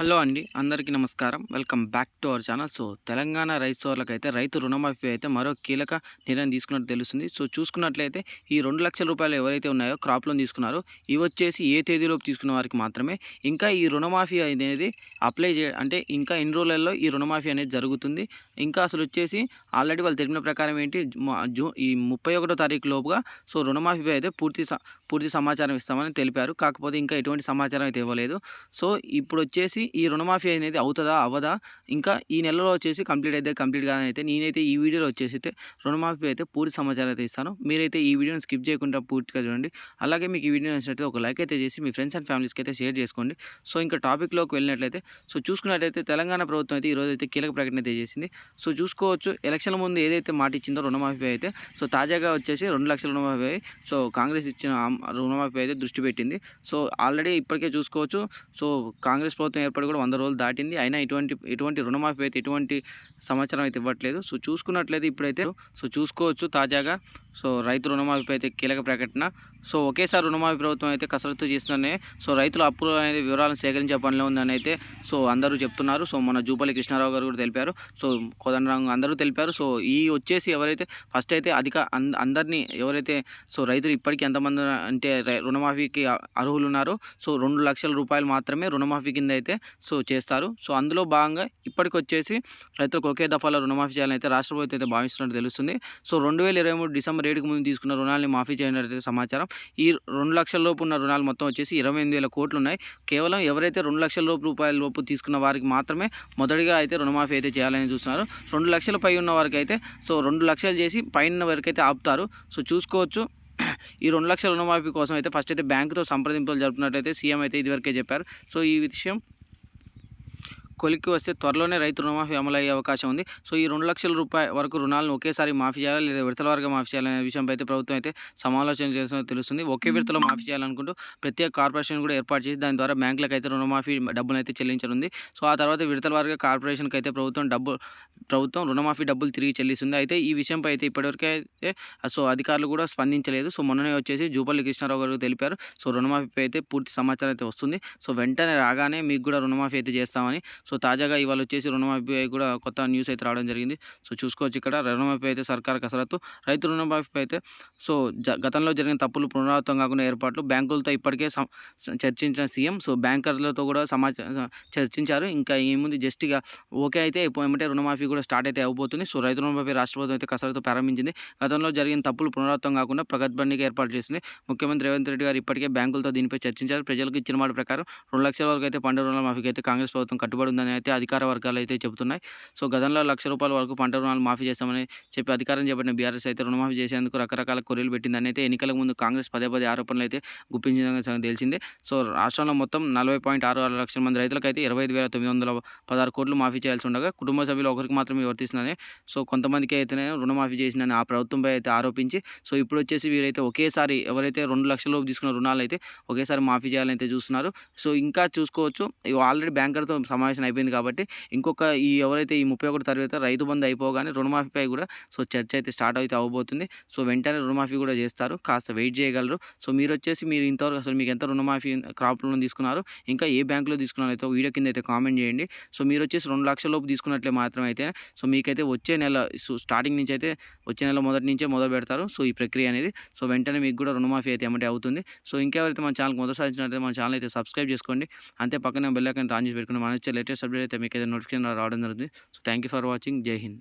Hello అండి అందరికీ నమస్కారం. Welcome back to our channel. So Telangana రైతు సోర్లకు అయితే రైతు రుణమాఫీ అయితే మరో కీలక నిర్ణయం తీసుకున్నట్టు తెలుస్తుంది. సో చూసుకున్నట్లయితే ఈ రెండు లక్షల రూపాయలు ఎవరైతే ఉన్నాయో క్రాప్ లోన్ తీసుకున్నారో ఇవి వచ్చేసి ఏ తేదీలోపు తీసుకున్న వారికి మాత్రమే. ఇంకా ఈ రుణమాఫీ అనేది అప్లై చే అంటే ఇంకా ఎన్ని రోజులలో ఈ రుణమాఫీ అనేది జరుగుతుంది. ఇంకా అసలు వచ్చేసి ఆల్రెడీ వాళ్ళు తెలిపిన ప్రకారం ఏంటి జూ ఈ ముప్పై ఒకటో తారీఖు లోపుగా సో రుణమాఫీ అయితే పూర్తి స- పూర్తి సమాచారం ఇస్తామని తెలిపారు. కాకపోతే ఇంకా ఎటువంటి సమాచారం అయితే ఇవ్వలేదు. సో ఇప్పుడు వచ్చేసి ఈ రుణమాఫీ అనేది అవుతుందా? అవ్వదా? ఇంకా ఈ నెలలో వచ్చేసి కంప్లీట్ అయితే కంప్లీట్ కాదనైతే నేనైతే ఈ వీడియోలో వచ్చేసి అయితే రుణమాఫీ అయితే పూర్తి సమాచారం అయితే ఇస్తాను. మీరైతే ఈ వీడియోని స్కిప్ చేయకుండా పూర్తిగా చూడండి. అలాగే మీకు ఈ వీడియో నచ్చినట్లయితే ఒక లైక్ అయితే చేసి మీ ఫ్రెండ్స్ అండ్ ఫ్యామిలీస్కి అయితే షేర్ చేసుకోండి. సో ఇంకా టాపిక్లోకి వెళ్ళినట్లయితే సో చూసుకున్నట్లయితే తెలంగాణ ప్రభుత్వం అయితే ఈరోజు అయితే కీలక ప్రకటన అయితే చేసింది. సో చూసుకోవచ్చు ఎలక్షన్ల ముందు ఏదైతే మాట ఇచ్చిందో రుణమాఫీ అయితే సో తాజాగా వచ్చేసి రెండు లక్షల రుణమాఫీ సో కాంగ్రెస్ ఇచ్చిన రుణమాఫీ అయితే దృష్టి పెట్టింది. సో ఆల్రెడీ ఇప్పటికే చూసుకోవచ్చు. సో కాంగ్రెస్ ప్రభుత్వం ఇప్పటికి కూడా వంద రోజులు దాటింది. అయినా ఇటువంటి ఎటువంటి రుణమాఫీ అయితే ఎటువంటి సమాచారం అయితే ఇవ్వట్లేదు. సో చూసుకున్నట్లయితే ఇప్పుడైతే సో చూసుకోవచ్చు తాజాగా. సో రైతు రుణమాఫీ అయితే కీలక ప్రకటన. సో ఒకేసారి రుణమాఫీ ప్రభుత్వం అయితే కసరత్తు చేస్తుందనే సో రైతుల అప్పులు అనేది వివరాలను సేకరించే పనిలో ఉందని అయితే సో అందరూ చెప్తున్నారు. సో మన జూపల్లి కృష్ణారావు గారు కూడా తెలిపారు. సో కోదండరావు అందరూ తెలిపారు. సో ఈ వచ్చేసి ఎవరైతే ఫస్ట్ అయితే అధిక అంద- అందరినీ ఎవరైతే సో రైతులు ఇప్పటికీ ఎంతమంది అంటే రై- రుణమాఫీకి అర్హులు ఉన్నారో సో రెండు లక్షల రూపాయలు మాత్రమే రుణమాఫీ కింద అయితే సో చేస్తారు. సో అందులో భాగంగా ఇప్పటికి వచ్చేసి రైతులకు ఒకే దఫాలో రుణమాఫీ చేయాలని అయితే రాష్ట్ర ప్రభుత్వం అయితే భావిస్తున్నట్టు తెలుస్తుంది. సో రెండు వేల ఇరవై మూడు డిసెంబర్ ఏడుకు ముందు తీసుకున్న రుణాలని మాఫీ చేయనట్టు సమాచారం. ఈ రెండు లక్షల లోపు ఉన్న రుణాలు మొత్తం వచ్చేసి ఇరవై ఎనిమిది వేల కోట్లు ఉన్నాయి. కేవలం ఎవరైతే రెండు లక్షల లోపు రూపాయల లోపు తీసుకున్న వారికి మాత్రమే మొదటిగా అయితే రుణమాఫీ అయితే చేయాలని చూస్తున్నారు. రెండు లక్షల పై ఉన్న వారికి అయితే సో రెండు లక్షలు చేసి పైన వరకు అయితే ఆపుతారు. సో చూసుకోవచ్చు. ఈ రెండు లక్షల రుణమాఫీ కోసం అయితే ఫస్ట్ అయితే బ్యాంకుతో సంప్రదింపులు జరుపుతున్నట్టయితే సీఎం అయితే ఇదివరకే చెప్పారు. సో ఈ విషయం కొలిక్కి వస్తే త్వరలోనే రైతు రుణమాఫీ అమలు అయ్యే అవకాశం ఉంది. సో ఈ రెండు లక్షల రూపాయల వరకు రుణాలను ఒకేసారి మాఫీ చేయాలి లేదా విడతల వరకు మాఫీ చేయాలనే విషయంపై అయితే ప్రభుత్వం అయితే సమాలోచన చేస్తున్నట్టు తెలుస్తుంది. ఒకే విడతలో మాఫీ చేయాలనుకుంటూ ప్రత్యేక కార్పొరేషన్ కూడా ఏర్పాటు చేసి దాని ద్వారా బ్యాంకులకు అయితే రుణమాఫీ డబ్బులు అయితే చెల్లించనుంది. సో ఆ తర్వాత విడతల వారిగా కార్పొరేషన్కి అయితే ప్రభుత్వం డబ్బు ప్రభుత్వం రుణమాఫీ డబ్బులు తిరిగి చెల్లిస్తుంది. అయితే ఈ విషయంపై అయితే ఇప్పటివరకే అయితే సో అధికారులు కూడా స్పందించలేదు. సో మొన్ననే వచ్చేసి జూపల్లి కృష్ణారావు గారు తెలిపారు. సో రుణమాఫీపై అయితే పూర్తి సమాచారం అయితే వస్తుంది. సో వెంటనే రాగానే మీకు కూడా రుణమాఫీ అయితే చేస్తామని సో తాజాగా ఇవాళ వచ్చేసి రుణమాఫీ కూడా కొత్త న్యూస్ అయితే రావడం జరిగింది. సో చూసుకోవచ్చు ఇక్కడ రుణమాఫీ అయితే సర్కార్ కసరత్తు రైతు రుణమాఫీ అయితే సో జ- గతంలో జరిగిన తప్పులు పునరావృతం కాకుండా ఏర్పాట్లు బ్యాంకులతో ఇప్పటికే చర్చించిన సీఎం. సో బ్యాంకర్లతో కూడా సమాచారం చర్చించారు. ఇంకా ఏముంది జస్ట్ ఇక ఓకే అయితే ఏమంటే రుణమాఫీ కూడా స్టార్ట్ అయితే అయిపోతుంది సో రైతు రుణమాఫీ రాష్ట్ర ప్రభుత్వం అయితే కసరత్తు ప్రారంభించింది. గతంలో జరిగిన తప్పులు పునరావృతం కాకుండా ప్రగతిబండికి ఏర్పాటు చేసింది. ముఖ్యమంత్రి రేవంత్ రెడ్డి గారు ఇప్పటికే బ్యాంకులతో దీనిపై చర్చించారు. ప్రజలకు ఇచ్చిన మాట ప్రకారం రెండు లక్షల వరకు అయితే పంట రుణమాఫీకి అయితే కాంగ్రెస్ ప్రభుత్వం కట్టుబడి ఉందని అయితే అధికార వర్గాలు అయితే చెబుతున్నాయి. సో గతంలో లక్ష రూపాయల వరకు పంట రుణాలు మాఫీ చేస్తామని చెప్పి అధికారం చేపట్టిన బీఆర్ఎస్ అయితే రుణమాఫీ చేసేందుకు రకరకాల కొర్రీలు పెట్టిందని అయితే ఎన్నికల ముందు కాంగ్రెస్ పదే పదే ఆరోపణలు అయితే గుప్పించిన సంగతి తెలిసిందే. సో రాష్ట్రంలో మొత్తం నలభై పాయింట్ ఆరు ఆరు లక్షల మంది రైతులకు అయితే ఇరవై ఐదు వేల తొమ్మిది వందల పదహారు కోట్లు మాఫీ చేయాల్సి ఉండగా కుటుంబ సభ్యులు ఒకరికి మాత్రమే వర్తిస్తుందని సో కొంతమందికి అయితేనే రుణమాఫీ చేసిందని ఆ ప్రభుత్వంపై అయితే ఆరోపించి సో ఇప్పుడు వచ్చేసి వీరైతే ఒకేసారి ఎవరైతే రెండు లక్షల లోపు తీసుకున్న రుణాలు అయితే ఒకేసారి మాఫీ చేయాలని అయితే చూస్తున్నారు. సో ఇంకా చూసుకోవచ్చు. ఆల్రెడీ బ్యాంకర్తో సమావేశం అయిపోయింది కాబట్టి ఇంకొక ఈ ఎవరైతే ఈ ముప్పై ఒకటి తరగతి రైతు బంధు అయిపోగానే రుణమాఫీపై కూడా సో చర్చ అయితే స్టార్ట్ అయితే అవబోతుంది. సో వెంటనే రుణమాఫీ కూడా చేస్తారు. కాస్త వెయిట్ చేయగలరు. సో మీరు వచ్చేసి మీరు ఇంతవరకు అసలు మీకు ఎంత రుణమాఫీ క్రాప్ లోన్ తీసుకున్నారు ఇంకా ఏ బ్యాంకులో తీసుకున్నారు అయితే వీడియో కింద అయితే కామెంట్ చేయండి. సో మీరు వచ్చేసి రెండు లక్షల లోపు తీసుకున్నట్లే మాత్రం అయితే సో మీకైతే వచ్చే నెల స్టార్టింగ్ నుంచి అయితే వచ్చే నెల మొదటి నుంచే మొదలు పెడతారు. సో ఈ ప్రక్రియ అనేది సో వెంటనే మీకు కూడా రుణమాఫీ అయితే ఏమంటే అవుతుంది. సో ఇంకెవరైతే మన ఛానల్కి మొదటిసారి వచ్చినట్లయితే మన ఛానల్ అయితే సబ్స్క్రైబ్ చేసుకోండి. అంతే పక్కన బెల్లైకన్ ఐకాన్ ఆన్ చేసి పెట్టుకుని మన వచ్చే లేటెస్ట్ అప్డేట్ అయితే మీకు అయితే నోటిఫికేషన్ రావడం జరుగుతుంది. So thank you for watching. Jai Hind.